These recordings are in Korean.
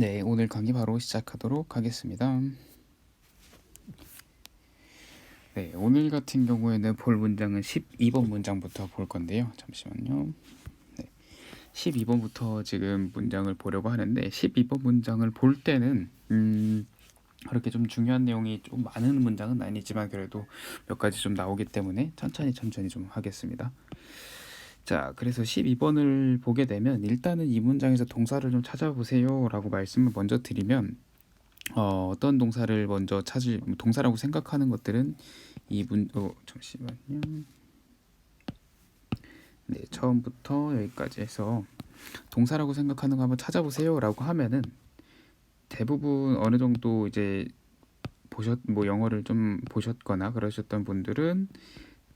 네, 오늘 강의 바로 시작하도록 하겠습니다. 네, 오늘 같은 경우에는 볼 문장은 12번 문장부터 볼 건데요. 잠시만요. 네, 12번부터 지금 문장을 보려고 하는데 12번 문장을 볼 때는 음, 그렇게 좀 중요한 내용이 좀 많은 문장은 아니지만 그래도 몇 가지 좀 나오기 때문에 천천히 천천히 좀 하겠습니다. 자, 그래서 12번을 보게 되면 일단은 이 문장에서 동사를 좀 찾아보세요라고 말씀을 먼저 드리면 어, 어떤 동사를 먼저 찾을 동사라고 생각하는 것들은 이문 어, 잠시만요. 네, 처음부터 여기까지 해서 동사라고 생각하는 거 한번 찾아보세요라고 하면은 대부분 어느 정도 이제 보셨 뭐 영어를 좀 보셨거나 그러셨던 분들은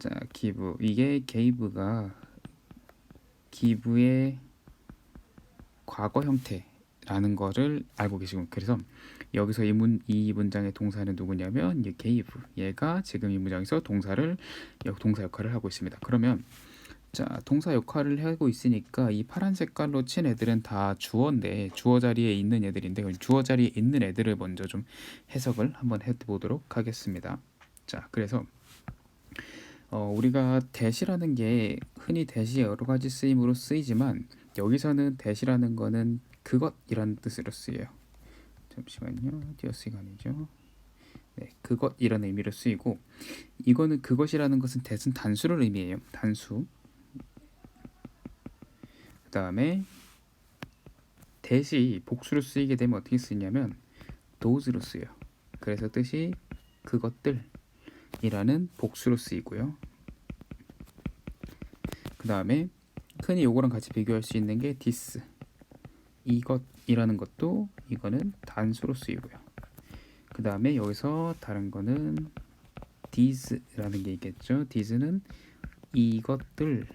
자, give 이게 gave가 기부의 과거 형태라는 거를 알고 계시고 그래서 여기서 이, 문, 이 문장의 동사는 누구냐면 이 gave 얘가 지금 이 문장에서 동사를 동사 역할을 하고 있습니다. 그러면 자 동사 역할을 하고 있으니까 이 파란 색깔로 친 애들은 다 주어인데 주어 자리에 있는 애들인데 주어 자리에 있는 애들을 먼저 좀 해석을 한번 해보도록 하겠습니다. 자 그래서 어, 우리가 대시라는 게 흔히 대시 여러 가지 쓰임으로 쓰이지만 여기서는 대시라는 거는 그것이라는 뜻으로 쓰여요. 잠시만요. 디어스가 아니죠. 네, 그것이라는 의미로 쓰이고 이거는 그것이라는 것은 대신 단수를 의미해요. 단수. 그 다음에 대시 복수로 쓰이게 되면 어떻게 쓰냐면 those로 쓰여요. 그래서 뜻이 그것들 이라는 복수로 쓰이고요. 그 다음에 흔히 요거랑 같이 비교할 수 있는 게 this 이것이라는 것도 이거는 단수로 쓰이고요. 그 다음에 여기서 다른 거는 these라는 게 있겠죠. these는 이것들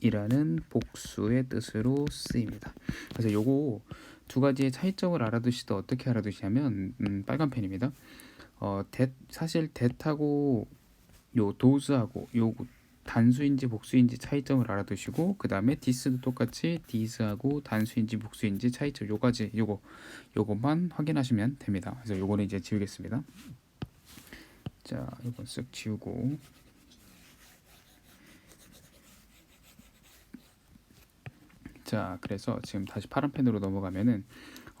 이라는 복수의 뜻으로 쓰입니다. 그래서 요거 두 가지의 차이점을 알아두시도 어떻게 알아두시냐면 음, 빨간 펜입니다. 어, 대, 사실 대하고 요 도즈하고 요 단수인지 복수인지 차이점을 알아두시고 그 다음에 디스도 똑같이 디스하고 단수인지 복수인지 차이점 요까지 요거 요것만 확인하시면 됩니다. 그래서 요거는 이제 지우겠습니다. 자, 이건 쓱 지우고 자, 그래서 지금 다시 파란 펜으로 넘어가면은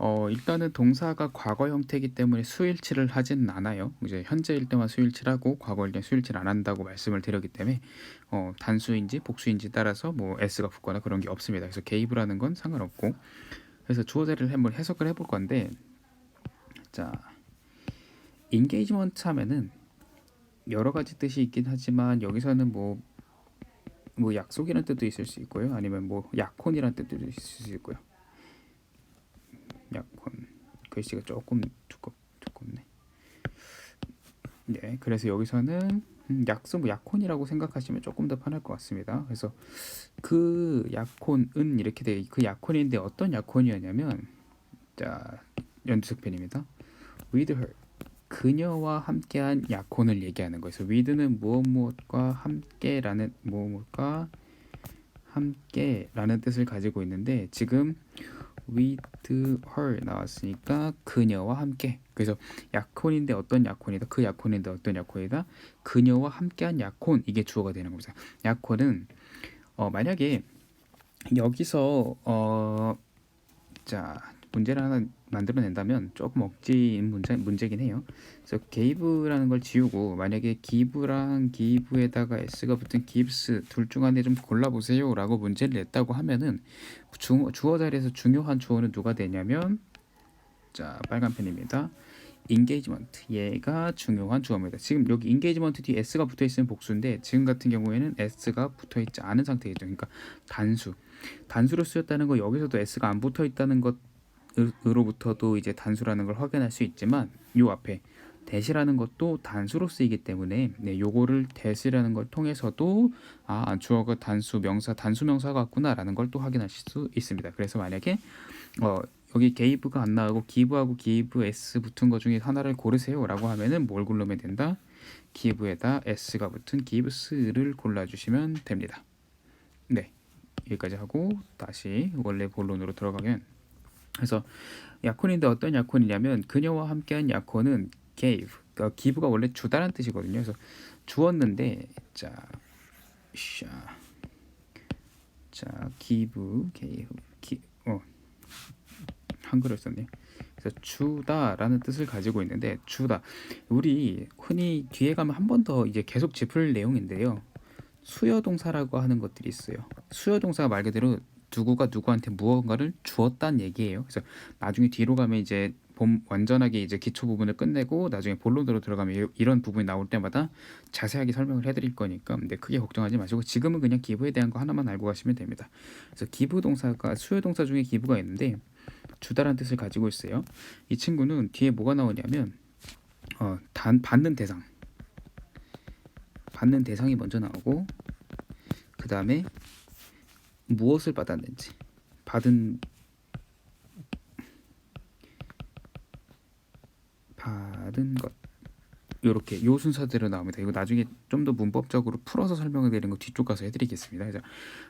어, 일단은 동사가 과거 형태이기 때문에 수일치를 하진 않아요. 이제 현재일 때만 수일치를 하고 과거일 때 수일치를 안 한다고 말씀을 드렸기 때문에 어, 단수인지 복수인지 따라서 뭐 s가 붙거나 그런 게 없습니다. 그래서 게이브라는 건 상관없고 그래서 주어 자리를 한번 해석을 해볼 건데 자 인게이지먼트 하면은 여러 가지 뜻이 있긴 하지만 여기서는 뭐뭐 뭐 약속이라는 뜻도 있을 수 있고요. 아니면 뭐 약혼이라는 뜻도 있을 수 있고요. 글씨가 조금 두껍 두껍네. 네, 그래서 여기서는 뭐 약혼이라고 생각하시면 조금 더 편할 것 같습니다. 그래서 그 약혼은 이렇게 돼. 그 약혼인데 어떤 약혼이었냐면 자 연두색펜입니다. With her 그녀와 함께한 약혼을 얘기하는 거예요. with는 무엇 무엇과 함께라는 무엇 무엇과 함께라는 뜻을 가지고 있는데 지금 with her 나왔으니까 그녀와 함께. 그래서 약혼인데 어떤 약혼이다 그 약혼인데 어떤 약혼이다 그녀와 함께한 약혼 이게 주어가 되는 겁니다. 약혼은 어 만약에 여기서 어 자 문제를 하나 만들어낸다면 조금 억지인 문제, 문제긴 해요. 그래서 gave라는 걸 지우고 만약에 give랑 give에다가 s가 붙은 gives 둘중 안에 좀 골라보세요 라고 문제를 냈다고 하면은 주, 주어 자리에서 중요한 주어는 누가 되냐면 자 빨간 펜입니다. engagement 얘가 중요한 주어입니다. 지금 여기 engagement 뒤에 s가 붙어 있으면 복수인데 지금 같은 경우에는 s가 붙어 있지 않은 상태이죠. 그러니까 단수 단수로 쓰였다는 거 여기서도 s가 안 붙어 있다는 것 으로부터도 이제 단수라는 걸 확인할 수 있지만 요 앞에 대시라는 것도 단수로 쓰이기 때문에 네, 요거를 대시라는 걸 통해서도 아 주어가 단수 명사 단수 명사 같구나라는 걸 또 확인하실 수 있습니다. 그래서 만약에 어 여기 gave가 안 나오고 give하고 give s 붙은 것 중에 하나를 고르세요라고 하면은 뭘 고르면 된다? give에다 s가 붙은 gives를 골라주시면 됩니다. 네 여기까지 하고 다시 원래 본론으로 들어가면 그래서 약혼인데 어떤 약혼이냐면 그녀와 함께한 약혼은 gave. 그러니까 기부가 원래 주다란 뜻이거든요. 그래서 주었는데 자, 샤, 자, give, gave, 기, 어, 한글을 썼네. 그래서 주다라는 뜻을 가지고 있는데 주다. 우리 흔히 뒤에 가면 한 번 더 이제 계속 짚을 내용인데요. 수요 동사라고 하는 것들이 있어요. 수요 동사가 말 그대로 누구가 누구한테 무언가를 주었다는 얘기예요. 그래서 나중에 뒤로 가면 이제 본 완전하게 이제 기초 부분을 끝내고 나중에 본론으로 들어가면 이- 이런 부분이 나올 때마다 자세하게 설명을 해드릴 거니까 근데 크게 걱정하지 마시고 지금은 그냥 기부에 대한 거 하나만 알고 가시면 됩니다. 그래서 기부 동사가 수요 동사 중에 기부가 있는데 주다라는 뜻을 가지고 있어요. 이 친구는 뒤에 뭐가 나오냐면 어, 단 받는 대상 받는 대상이 먼저 나오고 그 다음에 무엇을 받았는지 받은 받은 것 요렇게 요 순서대로 나옵니다. 이거 나중에 좀 더 문법적으로 풀어서 설명을 드리는 거 뒤쪽 가서 해드리겠습니다. 그래서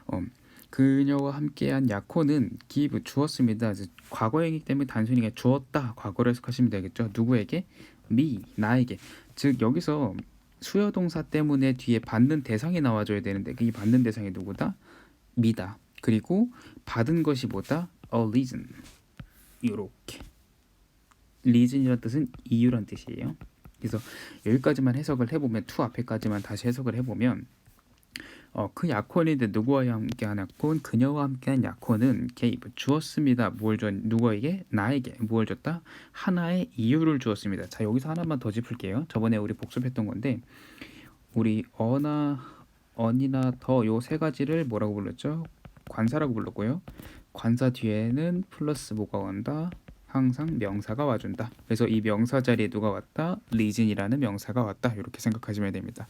어, 그녀와 함께한 약혼은 give 주었습니다. 과거이기 때문에 단순히 그냥 주었다 과거로 해석하시면 되겠죠. 누구에게? me 나에게. 즉 여기서 수요 동사 때문에 뒤에 받는 대상이 나와줘야 되는데 이 받는 대상이 누구다? 미다. 그리고 받은 것이 뭐다? a reason. 요렇게. reason이란 뜻은 이유란 뜻이에요. 그래서 여기까지만 해석을 해보면 투 앞에까지만 다시 해석을 해보면 어, 그 약혼인데 누구와 함께한 약혼? 그녀와 함께한 약혼은 gave 주었습니다. 뭘 줬? 누구에게? 나에게 뭘 줬다? 하나의 이유를 주었습니다. 자 여기서 하나만 더 짚을게요. 저번에 우리 복습했던 건데 우리 어나 언이나 더 요 세 가지를 뭐라고 불렀죠? 관사라고 불렀고요. 관사 뒤에는 플러스 뭐가 온다? 항상 명사가 와준다. 그래서 이 명사 자리에 누가 왔다? 리진이라는 명사가 왔다. 이렇게 생각하시면 됩니다.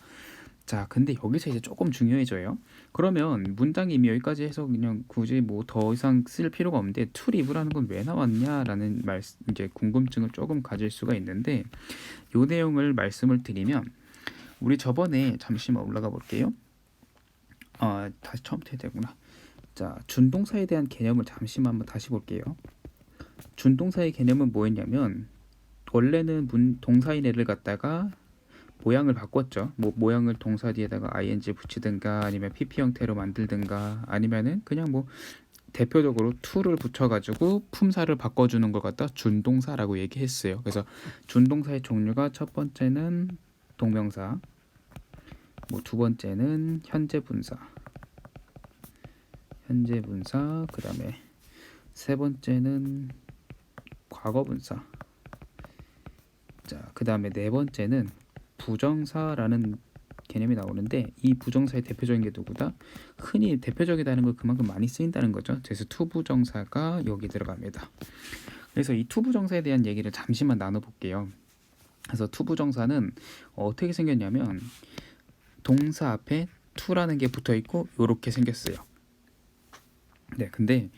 자, 근데 여기서 이제 조금 중요해져요. 그러면 문장 이미 여기까지 해서 그냥 굳이 뭐 더 이상 쓸 필요가 없는데 투리브라는 건 왜 나왔냐라는 말 이제 궁금증을 조금 가질 수가 있는데 요 내용을 말씀을 드리면 우리 저번에 잠시만 올라가 볼게요. 아, 다시 처음부터 해야 되구나. 자, 준동사에 대한 개념을 잠시만 한번 다시 볼게요. 준동사의 개념은 뭐였냐면 원래는 문 동사인 애를 갖다가 모양을 바꿨죠. 뭐 모양을 동사 뒤에다가 ing 붙이든가 아니면 pp 형태로 만들든가 아니면은 그냥 뭐 대표적으로 to를 붙여가지고 품사를 바꿔주는 걸 갖다 준동사라고 얘기했어요. 그래서 준동사의 종류가 첫 번째는 동명사, 뭐 두 번째는 현재 분사, 현재 분사, 그 다음에 세 번째는 과거 분사. 자, 그 다음에 네 번째는 부정사라는 개념이 나오는데 이 부정사의 대표적인 게 누구다? 흔히 대표적이다는 걸 그만큼 많이 쓰인다는 거죠. 그래서 투부정사가 여기 들어갑니다. 그래서 이 투부정사에 대한 얘기를 잠시만 나눠볼게요. 그래서 투부정사는 어떻게 생겼냐면 동사 앞에 투라는 게 붙어 있고 이렇게 생겼어요. 네, 근데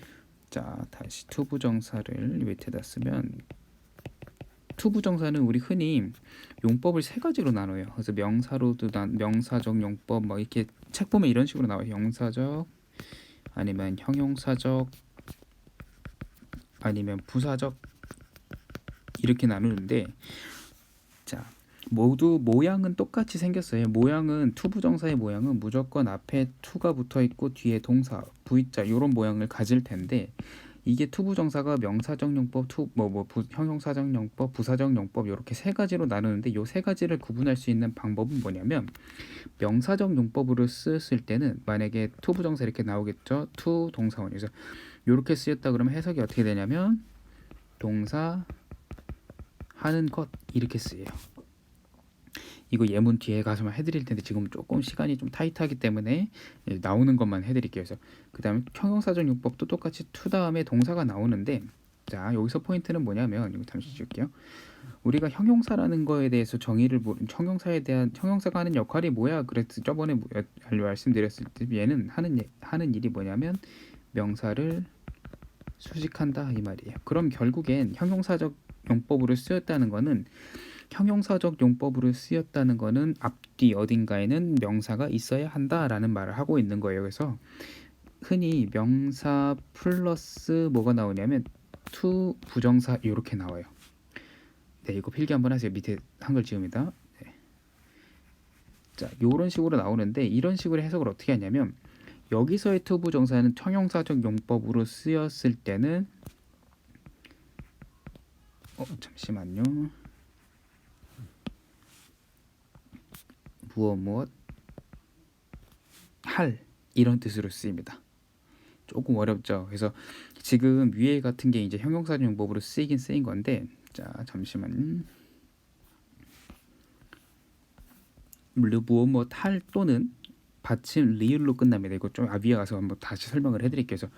자 다시 투부정사를 밑에다 쓰면 투부정사는 우리 흔히 용법을 세 가지로 나눠요. 그래서 명사로도 난 명사적 용법 막 이렇게 책 보면 이런 식으로 나와요. 형사적 아니면 형용사적 아니면 부사적 이렇게 나누는데 자 모두 모양은 똑같이 생겼어요. 모양은 투부정사의 모양은 무조건 앞에 투가 붙어 있고 뒤에 동사 V자 이런 모양을 가질 텐데 이게 투부정사가 명사적 용법, 투뭐뭐 형용사적 용법, 부사적 용법 이렇게 세 가지로 나누는데 요 세 가지를 구분할 수 있는 방법은 뭐냐면 명사적 용법으로 쓰였을 때는 만약에 투부정사 이렇게 나오겠죠. 투 동사원 그래서 이렇게 쓰였다 그러면 해석이 어떻게 되냐면 동사 하는 것 이렇게 쓰여요. 이거 예문 뒤에 가서만 해드릴 텐데 지금 조금 시간이 좀 타이트하기 때문에 예, 나오는 것만 해드릴게요. 그래서 그 다음에 형용사적 용법도 똑같이 to 다음에 동사가 나오는데 자 여기서 포인트는 뭐냐면 이거 잠시 줄게요. 우리가 형용사라는 거에 대해서 정의를 모 형용사에 대한 형용사가 하는 역할이 뭐야? 그랬을 저번에 뭐- 여- 말씀드렸을 때 얘는 하는 예- 하는 일이 뭐냐면 명사를 수식한다 이 말이에요. 그럼 결국엔 형용사적 용법으로 쓰였다는 거는 형용사적 용법으로 쓰였다는 거는 앞뒤 어딘가에는 명사가 있어야 한다라는 말을 하고 있는 거예요. 그래서 흔히 명사 플러스 뭐가 나오냐면 to 부정사 이렇게 나와요. 네, 이거 필기 한번 하세요. 밑에 한글 지음이다. 네. 자, 요런 식으로 나오는데 이런 식으로 해석을 어떻게 하냐면 여기서의 to 부정사는 형용사적 용법으로 쓰였을 때는 어, 잠시만요. 무엇 무엇 할 이런 뜻으로 쓰입니다. 조금 어렵죠. 그래서 지금 위에 같은 게 이제 형용사 용법으로 쓰이긴 쓰인 건데 자 잠시만 무엇 무엇 할 또는 받침 리을로 끝납니다. 이거 좀 아, 위에 가서 한번 다시 설명을 해드릴게요. 그래서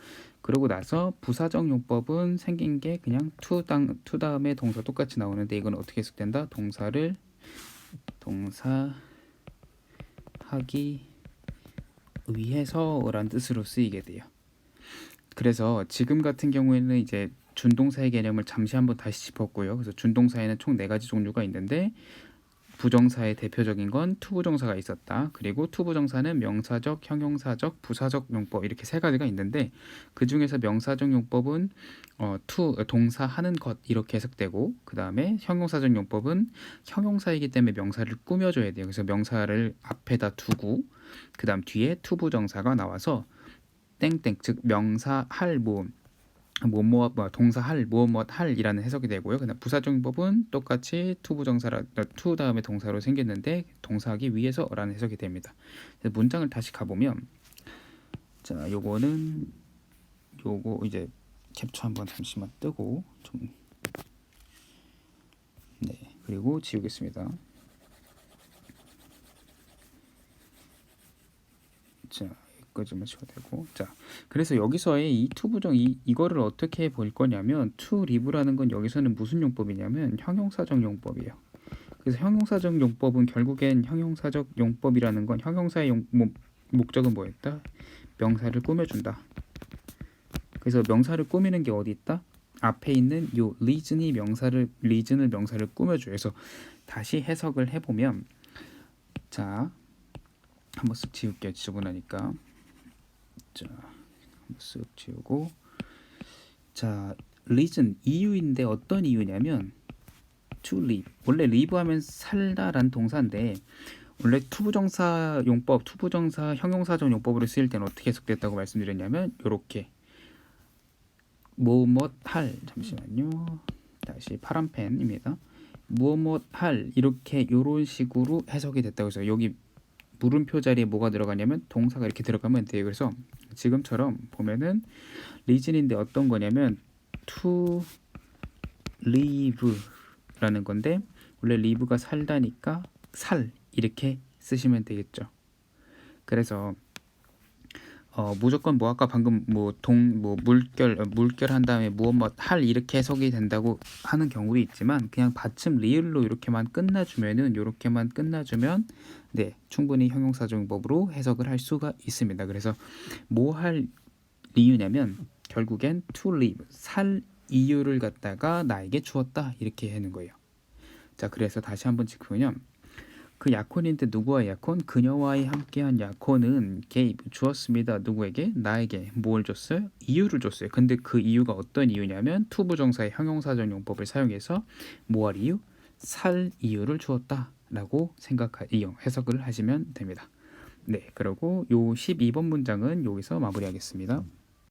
그러고 나서 부사적 용법은 생긴 게 그냥 to 당 to 다음에 동사 똑같이 나오는데 이건 어떻게 해석된다? 동사를 동사 하기 위해서라는 뜻으로 쓰이게 돼요. 그래서 지금 같은 경우에는 이제 준동사의 개념을 잠시 한번 다시 짚었고요. 그래서 준동사에는 총 네 가지 종류가 있는데 부정사의 대표적인 건 투부정사가 있었다. 그리고 투부정사는 명사적, 형용사적, 부사적 용법 이렇게 세 가지가 있는데 그 중에서 명사적 용법은 어, 투 동사 하는 것 이렇게 해석되고 그 다음에 형용사적 용법은 형용사이기 때문에 명사를 꾸며줘야 돼요. 그래서 명사를 앞에다 두고 그 다음 뒤에 투부정사가 나와서 땡땡 즉 명사 할 모음 뭐뭐 뭐 동사 할 무엇 할이라는 해석이 되고요. 그다음 부사적용법은 똑같이 투 부정사라 투 다음에 동사로 생겼는데 동사하기 위해서라는 해석이 됩니다. 문장을 다시 가보면 자 요거는 요거 이제 캡처 한번 잠시만 뜨고 좀 네, 그리고 지우겠습니다. 자, 여기까지만 치워도 되고. 자, 그래서 여기서의 이투 부정 이 이거를 어떻게 볼 거냐면 투 리브라는 건 여기서는 무슨 용법이냐면 형용사적 용법이에요. 그래서 형용사적 용법은 결국엔 형용사적 용법이라는 건 형용사의 용, 뭐, 목적은 뭐였다? 명사를 꾸며준다. 그래서 명사를 꾸미는 게 어디 있다? 앞에 있는 요 리즌이 명사를 리즌을 명사를 꾸며줘요. 그래서 다시 해석을 해보면 자 한번 쓱 지울게요. 지저분하니까 자 쓱 지우고. 자 reason 이유인데 어떤 이유냐면 to live. 원래 live 하면 살다란 동사인데 원래 투부정사 용법 투부정사 형용사적 용법으로 쓰일 때는 어떻게 해석됐다고 말씀드렸냐면 요렇게. 뭐뭐 할. 잠시만요. 다시 파란 펜입니다. 뭐뭐 할. 이렇게 요런 식으로 해석이 됐다고 해서 여기 물음표 자리에 뭐가 들어가냐면 동사가 이렇게 들어가면 돼요. 그래서 지금처럼 보면은 리즌인데 어떤 거냐면 to live라는 건데 원래 live가 살다니까 살 이렇게 쓰시면 되겠죠. 그래서 어, 무조건 뭐 아까 방금 뭐 동뭐 물결 어, 물결 한 다음에 무엇 뭐할 이렇게 해석이 된다고 하는 경우도 있지만 그냥 받침 리을로 이렇게만 끝나주면은 이렇게만 끝나주면 네 충분히 형용사정법으로 해석을 할 수가 있습니다. 그래서 뭐 할 이유냐면 결국엔 to live 살 이유를 갖다가 나에게 주었다 이렇게 하는 거예요. 자 그래서 다시 한번 짚으면 그 약혼인데 누구와 약혼? 그녀와의 함께한 약혼은 gave 주었습니다. 누구에게? 나에게 뭘 줬어요? 이유를 줬어요. 근데 그 이유가 어떤 이유냐면 투부정사의 형용사적 용법을 사용해서 뭐할 이유? 살 이유를 주었다라고 생각하 이용 해석을 하시면 됩니다. 네, 그리고 요 12번 문장은 여기서 마무리하겠습니다.